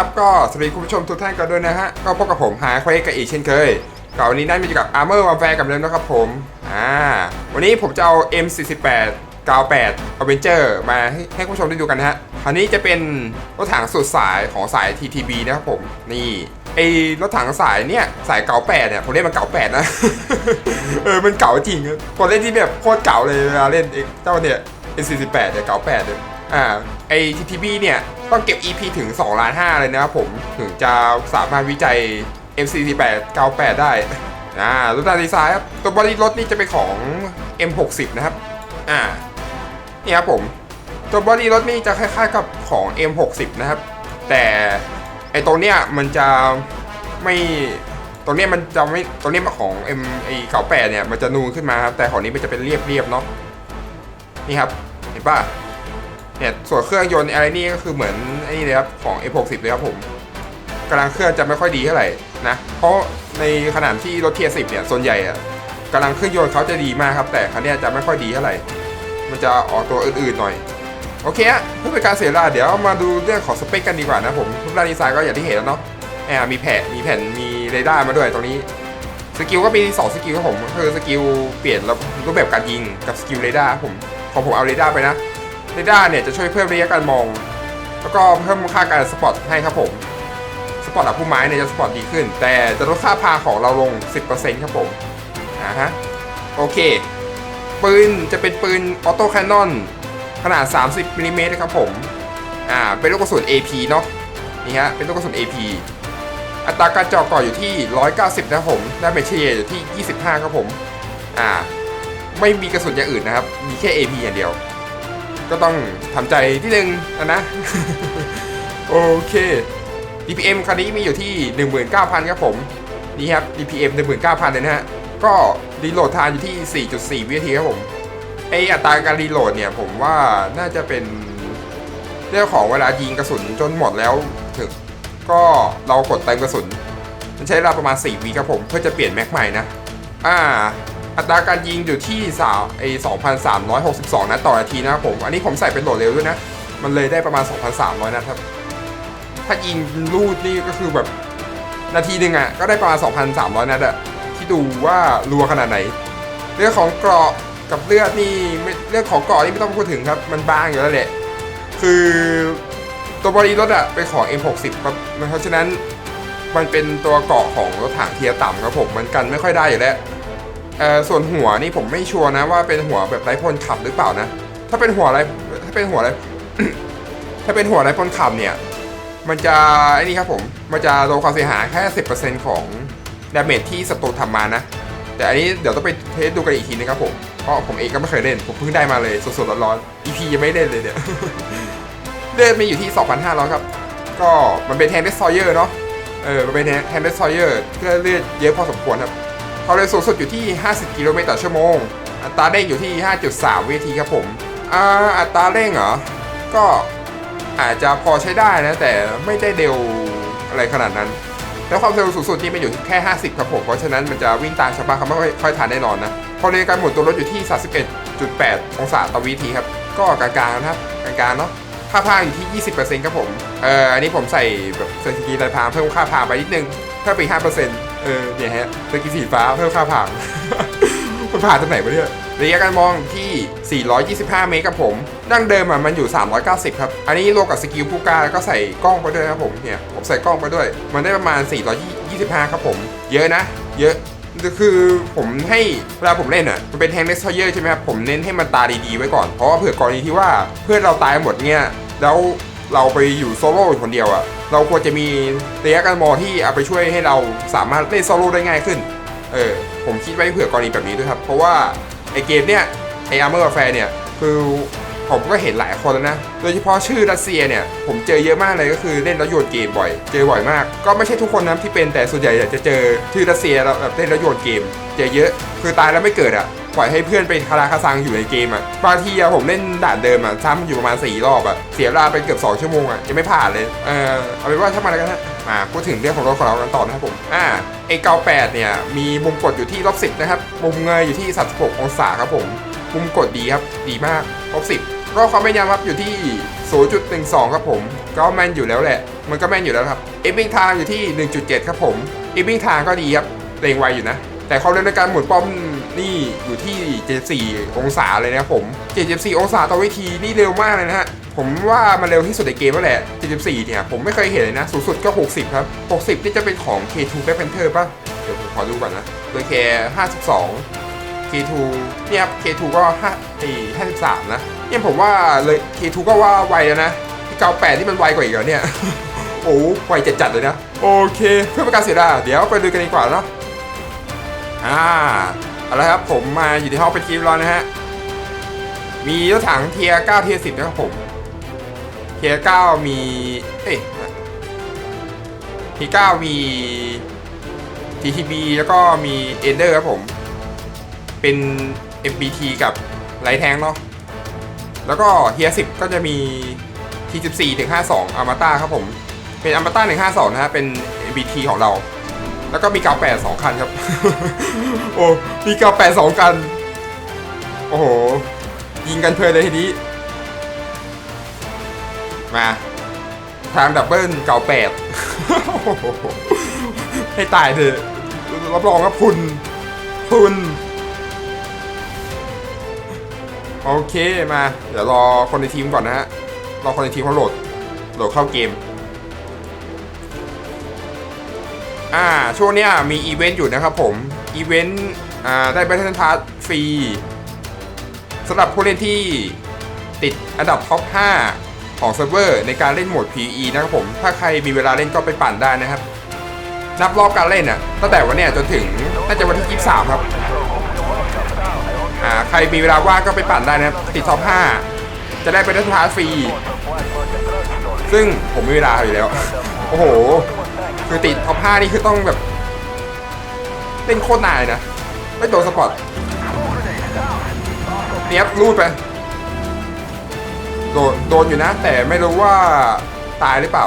ครับ ก็สวัสดีคุณผู้ชมทุกท่านกันด้วยนะฮะ ก็พบกับผมหาควกับอีกเช่นเคยก็วันนี้นั่นมีอยู่กับ Armor Warfare กับเดิมนะครับผม อ่า วันนี้ผมจะเอา M48 98 Avenger มาให้ให้คุณผู้ชมได้ดูกันนะฮะอันนี้จะเป็นรถถังสุดสายของสาย TTB นะครับผม นี่ไอรถถังสายเนี่ยสายเก่าแปดเนี่ยผมเล่นมันเก่าแปดนะ เออมันเก่าจริงอะผมเล่นที่แบบโคตรเก่าเลยเวลาเล่นไอ้เจ้าเนี่ย N48 เนี่ยเก่าแปดเลยอ่าไอ TTB เนี่ย ต้องเก็บ EP ถึง2ล้าน5เลยนะครับผมถึงจะสามารถวิจัย M48 98 ได้อ่ารูปร่างดีไซน์ครับตัวบอดี้รถนี่จะเป็นของ M60 นะครับอ่านี่ครับผมตัวบอดี้รถนี่จะคล้ายๆกับของ M60 นะครับ แต่ไอตรงเนี้ยมันจะไม่ตรงเนี้ยมันจะไม่ตรงเนี้ยมันของ M ไอเก่าแปดเนี่ยมันจะนูนขึ้นมาครับแต่ของนี้มันจะเป็นเรียบๆเนาะนี่ครับเห็นป่ะ เนี่ยส่วนเครื่องยนต์อะไรนี่ก็คือเหมือนไอ้นี่เลยครับของ F60 เลยครับผมกำลังเครื่องจะไม่ค่อยดีเท่าไหร่นะเพราะในขนาดที่รถเทียสิบเนี่ยส่วนใหญ่อะกำลังเครื่องยนต์เขาจะดีมากครับ แต่คันนี้จะไม่ค่อยดีเท่าไหร่มันจะออกตัวอื่นๆหน่อยโอเคฮะเพื่อเป็นการเสียเวลาเดี๋ยวมาดูเรื่องของสเปคกันดีกว่านะผมรูปร่างดีไซน์ก็อย่างที่เห็นแล้วเนาะแอบมีแผ่นมีแผ่นมีเรดาร์มาด้วยตรงนี้สกิลก็มี2สกิลครับผมคือสกิลเปลี่ยนรูปแบบการยิงกับสกิลเรดาร์ผมของผมเอาเรดาร์ไปนะ เรดาร์เนี่ยจะช่วยเพิ่มระยะการมอง แล้วก็เพิ่มค่าการสปอตให้ครับผมสปอตอับผู้ไม้เนี่ยจะสปอตดีขึ้น แต่จะลดค่าพาของเราลง 10%ครับผมอ่าฮะโอเค ปืนจะเป็นปืนออโต้แคนนอนขนาด 30มิลลิเมตรครับผมอ่าเป็นลูกกระสุน AP เนาะนี่ฮะเป็นลูกกระสุน AP อัตราการเจาะก่ออยู่ที่ 190 นะครับผมได้เมเฉลี่ยอยู่ที่ 25 ครับผม อ่า ไม่มีกระสุนอย่างอื่นนะครับ มีแค่ AP อย่างเดียว ก็ต้องทำใจที่หนึ่งนะนะ โอเค DPM คันนี้มีอยู่ที่ 19,000 ครับผม นี่ครับ DPM 19,000 เลยนะฮะ ก็รีโหลดทานอยู่ที่ 4.4 วินาทีครับผม ไออัตราการรีโหลดเนี่ย ผมว่าน่าจะเป็นเรื่องของเวลายิงกระสุนจนหมดแล้วถึงก็เรากดเติมกระสุน มันใช้เวลาประมาณ 4 วิครับผม เพื่อจะเปลี่ยนแม็กใหม่นะ อ่า อัตราการยิงอยู่ที่สาวไอ2,362 นัดต่อนาทีนะครับผม อันนี้ผมใส่เป็นโหลดเร็วด้วยนะ มันเลยได้ประมาณ 2,300นัดครับ ถ้ายิงลูดนี่ก็คือแบบนาทีหนึ่งอะ ก็ได้ประมาณ 2,300 นัดอะที่ดูว่ารัวขนาดไหน เรื่องของเกราะกับเลือดนี่เรื่องของเกราะนี่ไม่ต้องพูดถึงครับ มันบางอยู่แล้วแหละ คือตัวบอดี้รถอะเป็นของ M60 ครับเพราะฉะนั้นมันเป็นตัวเกราะของรถถังเทียร์ต่ำครับผม มันกันไม่ค่อยได้อยู่แล้ว เอ่อส่วนหัวนี่ผมไม่ชัวร์นะว่าเป็นหัวแบบไร้พลขับหรือเปล่านะ ถ้าเป็นหัวไรถ้าเป็นหัวไร ถ้าเป็นหัวไร้พลขับเนี่ย มันจะไอ้นี่ครับผมมันจะโดนความเสียหายแค่ 10%ของดาเมจที่ศัตรูทำมานะ แต่อันนี้เดี๋ยวต้องไปเทสดูกันอีกทีนะครับผมเพราะผมเองก็ไม่เคยเล่น ผมเพิ่งได้มาเลยสดๆร้อนๆ EP ยังไม่เล่นเลยเนี่ยเลือดมีอยู่ที่ 2,500 ครับ ก็มันเป็นแทนเดสซอยเยอร์เนาะเออมันเป็นแทนเดสซอยเยอร์เลือเลือดเยอะพอสมควรครับ ความเร็วสูงสุดอยู่ที่ 50 กิโลเมตรต่อชั่วโมง อัตราเร่งอยู่ที่ 5.3 วิทีครับผมอ่าอัตราเร่งเหรอ ก็อาจจะพอใช้ได้นะ แต่ไม่ได้เร็วอะไรขนาดนั้น แล้วความเร็วสูงสุดนี่มันอยู่แค่ 50 ครับผม เพราะฉะนั้นมันจะวิ่งตามชาวบ้านเขาไม่ค่อยค่อยทันแน่นอนนะความเร็วการหมุนตัวรถอยู่ที่ 31.8 องศาต่อวิทีครับ ก็กลางๆนะครับกลางๆเนาะค่าพางอยู่ที่ 20%ครับผม เอ่อ อันนี้ผมใส่แบบสกิลลายพางเพิ่มค่าพางไปนิดนึงเพิ่มไปอีก5%เเออเนี่ยฮะสกิลสีฟ้าเพิ่มค่าพางมันผ่านตรงไหนวะเนี่ยระยะการมองที่ 425 เมตรครับผม ดั้งเดิมอะมันอยู่ 390 ครับ อันนี้รวมกับสกิลผู้กล้าแล้วก็ใส่กล้องไปด้วยครับผมเนี่ยผมใส่กล้องไปด้วย มันได้ประมาณ 425 ครับผม เยอะนะ เยอะคือผมให้เวลาผมเล่นอะมันเป็นแทงเลสเทอร์ใช่ไหมครับ ผมเน้นให้มันตาดีๆไว้ก่อน เพราะว่าเผื่อกรณีที่ว่าเพื่อนเราตายหมดเนี่ยแล้วเราไปอยู่โซโล่คนเดียวอะ เราควรจะมีระยะการมองที่เอาไปช่วยให้เราสามารถเล่นโซโล่ได้ง่ายขึ้น เออผมคิดไว้เผื่อกรณีแบบนี้ด้วยครับ เพราะว่าไอเกมเนี้ยไอ Armor Warfare เนี่ยคือผมก็เห็นหลายคนแล้วนะ โดยเฉพาะชื่อรัสเซียเนี่ย ผมเจอเยอะมากเลยก็คือเล่นแล้วโยนเกมบ่อย เจอบ่อยมาก ก็ไม่ใช่ทุกคนนะที่เป็นแต่ส่วนใหญ่จะเจอชื่อรัสเซียแล้วแบบเล่นแล้วโยนเกม เจอเยอะ คือตายแล้วไม่เกิดอะ ปล่อยให้เพื่อนไปคาราคาซังอยู่ในเกมอะบางทีอะผมเล่นด่านเดิมอะซ้ำอยู่ประมาณ 4 รอบอะเสียเวลาไปเกือบ 2 ชั่วโมงอะยังไม่ผ่านเลย เออเอาเป็นว่าถ้ามาแล้วกันนะอ่าพูดถึงเรื่องของรถของเรากันต่อนะครับผม อ่าไอเกาแปดเนี่ยมีมุมกดอยู่ที่ลบสิบนะครับมุมเงยอยู่ที่ 36 องศาครับผมมุมกดดีครับดีมากลบสิบก็ความแม่นยำครับอยู่ที่ 0.12 ครับผม ก็แม่นอยู่แล้วแหละมมันก็แม่นอยู่แล้วครับเอฟวิ่งทางอยู่ที่ 1.7 ครับผมเอฟวิ่งทางก็ดีครับเร็งไวอยู่นะ แต่ความเร็วในการหมุนป้อม นี่อยู่ที่ 74 องศาเลยนะผม 74 องศาต่อวิธีนี่เร็วมากเลยนะฮะ ผมว่ามันเร็วที่สุดในเกมแล้วแหละ 74 เนี่ย ผมไม่เคยเห็นเลยนะ สูงสุดก็ 60 ครับ 60 นี่จะเป็นของ K2 Black Panther ป่ะ เดี๋ยวผมขอดูก่อนนะโดย K 52 K2 เนี่ยครับ K2 ก็5ไอ้53 นะเนี่ยผมว่าเลย K2 ก็ว่าไวแล้วนะ98ที่มันไวกว่าอีกเหรอเนี่ย โอ้ไวจัดๆเลยนะ โอเค เพื่อเป็นการเสียเวลาเดี๋ยวไปดูกันดีกว่าเนาะอ่า เอาละครับผมมาอยู่ที่ห้องเป็นทีมแล้วนะฮะ มีรถถังเทียร์9เทียร์10นะครับผม เทียร์9มี เอ้ยเทียร์9มี TTB แล้วก็มีเอนเดอร์ครับผม เป็น FBT กับไลท์แทงเนาะ แล้วก็เทียร์10ก็จะมี T14 ถึง52อามาต้าครับผม เป็นอามาต้า152นะฮะ เป็น FBT ของเรา แล้วก็มี 98 2 คันครับ โอ้มี98 2คัน โอ้โห ยิงกันเพลินเลยทีนี้ มา ทางดับเบิลเก่าแปดให้ตายเถอะรับรองว่าพุนพุนโอเคมา เดี๋ยวรอคนในทีมก่อนนะฮะ รอคนในทีมเขาโหลด โหลดเข้าเกม อ่าช่วงเนี้ยมีอีเวนต์อยู่นะครับผม อีเวนต์อ่าได้แบทเทิลพาร์ฟรีสำหรับผู้เล่นที่ติดอันดับท็อป 5 ของเซิร์ฟเวอร์ในการเล่นโหมด PE นะครับผม ถ้าใครมีเวลาเล่นก็ไปปั่นได้นะครับ นับรอบการเล่นอะตั้งแต่วันเนี้ยจนถึงน่าจะวันที่ 23 ครับอ่าใครมีเวลาว่างก็ไปปั่นได้นะครับ ติดท็อป 5 จะได้แบทเทิลพาร์ฟรี ซึ่งผมมีเวลาอยู่แล้ว โอ้โห คือติดท็อป5นี่คือต้องแบบเล่นโคตรนายนะ ไม่โดนสปอร์ตเนี้ยรูดไป โดนโดนอยู่นะ แต่ไม่รู้ว่าตายหรือเปล่า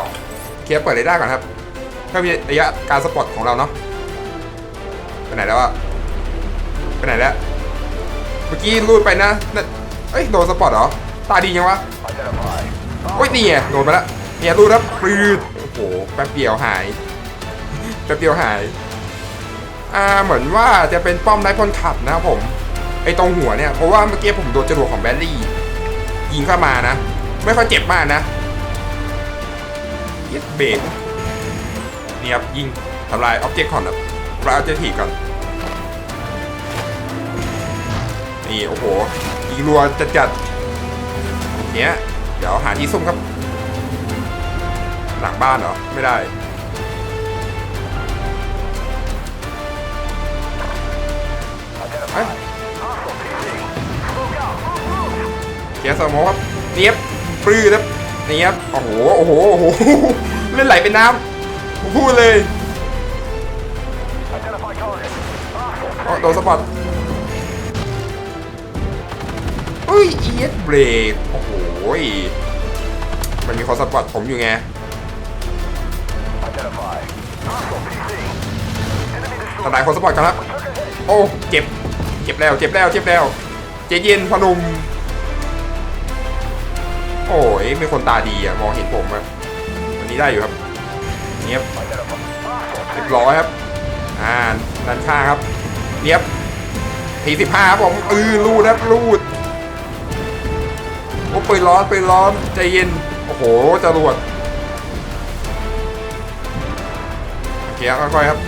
เคลียร์เปิดเรดาร์ก่อนครับเพื่อมีระยะการสปอร์ตของเราเนาะไปไหนแล้วอะไปไหนแล้ว เมื่อกี้รูดไปนะนั่นเอ้ยโดนสปอร์ตเหรอ ตาดียังวะโอ้ยนี่ไงโดนไปแล้วเนี่ยรูดแล้วปืดโอ้โหแป๊บเดียวหาย แป๊บเดียวหาย อ่าเหมือนว่าจะเป็นป้อมไร้คนขับนะครับผม ไอตรงหัวเนี่ย เพราะว่าเมื่อกี้ผมโดนจรวดของแบลลี่ยิงเข้ามานะ ไม่ค่อยเจ็บมากนะเย็ดเบรกนี่ครับยิงทำลายออบเจกต์ก่อนครับทำลายออบเจกต์ก่อน นี่โอ้โหยิงรัวจัดจัดเนี้ย เดี๋ยวหาที่ซุ่มครับ หลังบ้านเหรอ ไม่ได้ เอ้ยเกียร์สมองครับเนียบปลื้อครับเนียบโอ้โหโอ้โหโอ้โหเล่นไหลเป็นน้ำพูดเลยอ๋อโดนสปอตอุ้ยเอียดเบรกโอ้โหมันมีคนสปอตผมอยู่ไงทนายคนสปอร์ตกันครับ โอ้ เจ็บ เจ็บแล้วเจ็บแล้วเจ็บแล้วเจเย็นพนุมโอ้ยมีคนตาดีอะมองเห็นผมอะวันนี้ได้อยู่ครับเนียบเรียบร้อยครับอ่าด้านข้างครับเนียบทีสิบห้าครับผมเออรูดครับรูดโอ้ปืนร้อนปืนร้อนใจเย็นโอ้โหจรวดโอเคครับค่อยๆครับ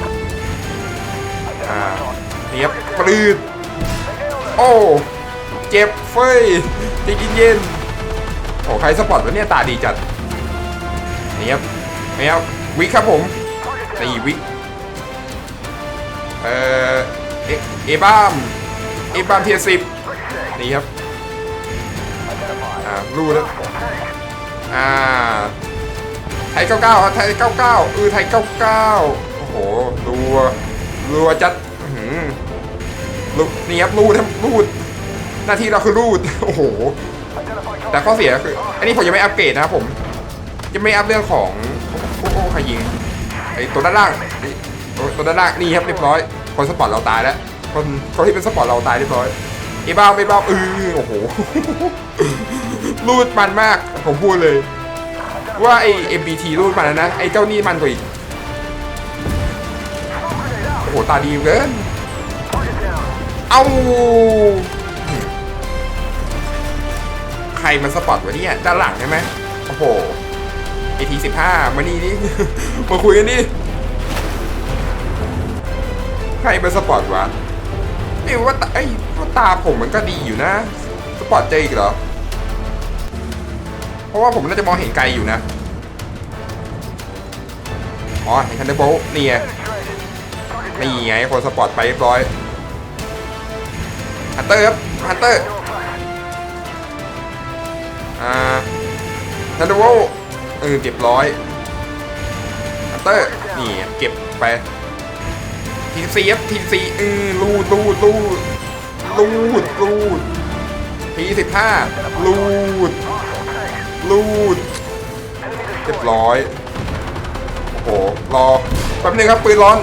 อ่าเนียบปลืด โอ้เจ็บเฟ้ยใจเย็นๆโอ้ใครสปอร์ตวะเนี่ยตาดีจัดนียบนียบวิกครับผมตีวิกเอ่อเอเอบามเอบ้ามเทียสิบนี่ครับอ่ารูแล้วอ่าไทย99ครับไทย99เออไทย99โอ้โหรัวรัวจัดอื้อ หือรูนี่ครับรูดรูด หน้าที่เราคือรูด โอ้โห แต่ข้อเสียคือ อันนี้ผมยังไม่อัปเกรดนะครับผม ยังไม่อัพเรื่องของโอ้โหใครยิง ไอตัวด้านล่างนี่ตัวด้านล่าง นี่ครับเรียบร้อย คนสปอร์ตเราตายแล้ว คนคนที่เป็นสปอร์ตเราตายเรียบร้อยไอ้บ้าไอบ้าเออโอ้โห รูดมันมาก ผมพูดเลย ว่าไอ้ MBT รูดมาแล้วนะ ไอ้เจ้านี่มันกว่าอีก โอ้โห ตาดีเกิน เอาใครมันสปอตวะเนี่ยด้านหลังใช่ไหมโอ้โห AT สิบห้ามานี่นี่ มาคุยกันดิใครเป็นสปอตวะเอ้ว่าตาเอ้ว่าตาผมมันก็ดีอยู่นะ สปอตเจออีกเหรอ เพราะว่าผมน่าจะมองเห็นไกลอยู่นะอ๋อเห็นคันเดอร์โบลนี่ไงนี่ไงคนสปอร์ตไปเรียบร้อย ฮันเตอร์ครับฮันเตอร์อ่าทันเดอร์โบลเออเรียบร้อยฮันเตอร์นี่เก็บไปทีซีครับทีซีเออลูดลูดลูดลูดลูดทีสิบห้าลูดลูดเรียบร้อยโอ้โหรอแป๊บนึงครับปืนร้อน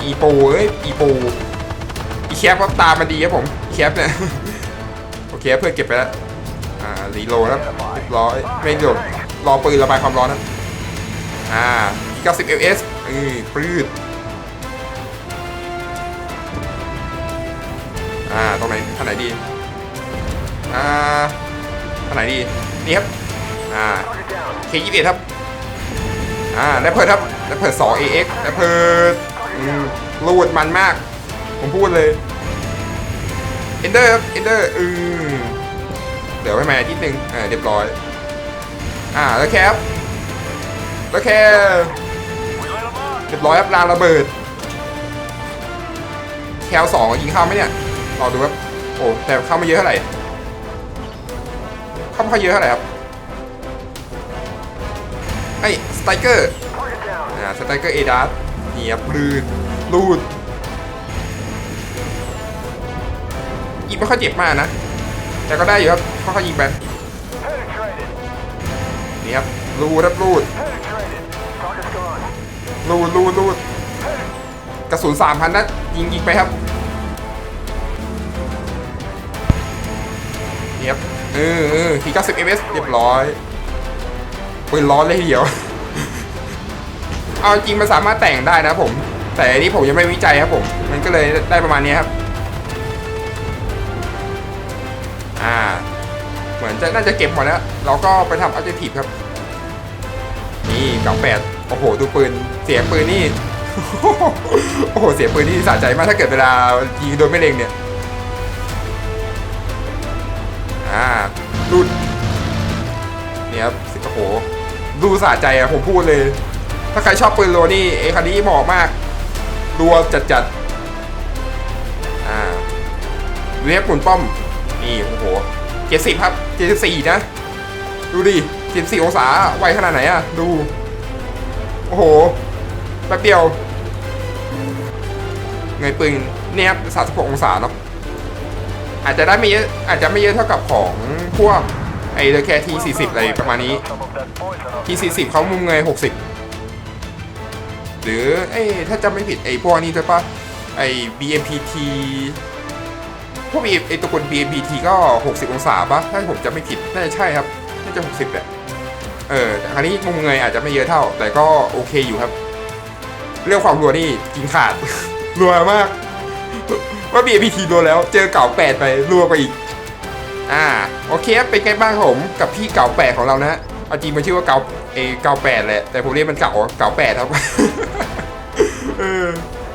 อีปูเอ้ยอีปูอีแคปก็ตามมาดีครับผมแคปเนี่ยโอเคเพื่อเก็บไปแล้วอ่ารีโหลดแล้วเรียบร้อยไม่หยุดรอปืนระบายความร้อนนะอ่า90 ls เออปืดอ่าตรงไหนท่างไหนดีอ่าท่างไหนดีนี่ครับอ่า K21 ครับอ่าได้เพิร์ดครับได้เพิร์ด2 AX ได้เพิร์ด อืมรูดมันมาก ผมพูดเลยเอนเดอร์ครับเอนเดอร์อืมเดี๋ยวให้มาทีหนึ่งอ่าเรียบร้อย อ่าแล้วแคปแล้วแคปเรียบร้อยครับลางระเบิด แคลสองยิงเข้าไหมเนี่ยรอดูครับโอ้แต่เข้าไม่เยอะเท่าไหร่เข้าไม่ค่อยเยอะเท่าไหร่ครับไอ้สไตเกอร์อ่าสไตเกอร์เอดาร์ เนียบลื่นลูดยิงไม่ค่อยเจ็บมากนะ แต่ก็ได้อยู่ครับค่อยๆยิงไปนี่ครับลูดครับลูดลูดลูดลูดกระสุนสามพันนัดยิงยิงไปครับนี่ครับเออเออทีเก้าสิบเอเอสเรียบร้อยปืนร้อนเลยทีเดียว เอาจริงมันสามารถแต่งได้นะผม แต่อันนี้ผมยังไม่วิจัยครับผม มันก็เลยได้ประมาณนี้ครับ อ่า เหมือนจะน่าจะเก็บหมดแล้ว เราก็ไปทำอัลเทอร์ทีฟครับ นี่เก่าแปดโอ้โหดูปืน เสียงปืนนี่ โอ้โห เสียงปืนนี่สะใจมากถ้าเกิดเวลายิงโดยไม่เล็งเนี่ย อ่าดูดเนี่ยครับโอ้โหดูสะใจอะผมพูดเลย ถ้าใครชอบปืนโลนี่ไอ้คันนี้เหมาะมากรัวจัดจัดๆอ่าเวฟหมุนป้อม นี่โอ้โหเจ็ดสิบครับเจ็ดสี่นะ ดูดิเจ็ดสี่องศาไวขนาดไหนอะดู โอ้โหแป๊บเดียวเงยปืนเนี่ยครับสามสิบหกองศาเนาะอาจจะได้ไม่เยอะอาจจะไม่เยอะเท่ากับของพวกไอ้เดอแคทีสี่สิบอะไรประมาณนี้ทีสี่สิบเขามุมเงยหกสิบ หรือเอ้ถ้าจำไม่ผิดไอ้พวกนี้ใช่ปะไอ้ BMPT พวกไอ้ตัวกล BMPT ก็ 60 องศาปะถ้าผมจำไม่ผิดน่าจะใช่ครับน่าจะ 60แหละเออแต่คราวนี้มุมเงยอาจจะไม่เยอะเท่า แต่ก็โอเคอยู่ครับ เรื่องความรัวนี่กินขาด รัวมาก ว่า BMPT รัวแล้ว เจอเก่าแปดไปรัวไปอีกอ่าโอเคครับเป็นไงบ้างผมกับพี่เก่าแปดของเรานะฮะเอาจริงมันชื่อว่าเก่าเอเก่าแปดแหละแต่ผมเรียกมันเก่าเก่าแปดครับ เออ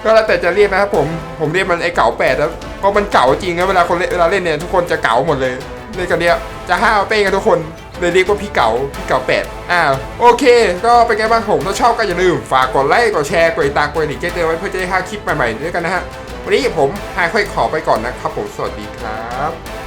ก็แล้วแต่จะเรียกนะครับผม ผมเรียกมันไอ้เก่าแปดแล้วเพราะมันเก่าจริงนะเวลาคนเล่นเวลาเล่นเนี่ยทุกคนจะเก่าหมดเลยเล่นกันเนี้ยจะห้าวเป้งกันทุกคนเลยเรียกว่าพี่เก่าพี่เก่าแปดอ่าโอเค ก็เป็นไงบ้างผมถ้าชอบก็อย่าลืม ฝากกดไลค์กดแชร์กดติดตามกดกระดิ่งแจ้งเตือนไว้เพื่อจะได้ห้าคลิปใหม่ๆด้วยกันนะฮะวันนี้ผมไฮค่อยขอไปก่อนนะครับผมสวัสดีครับ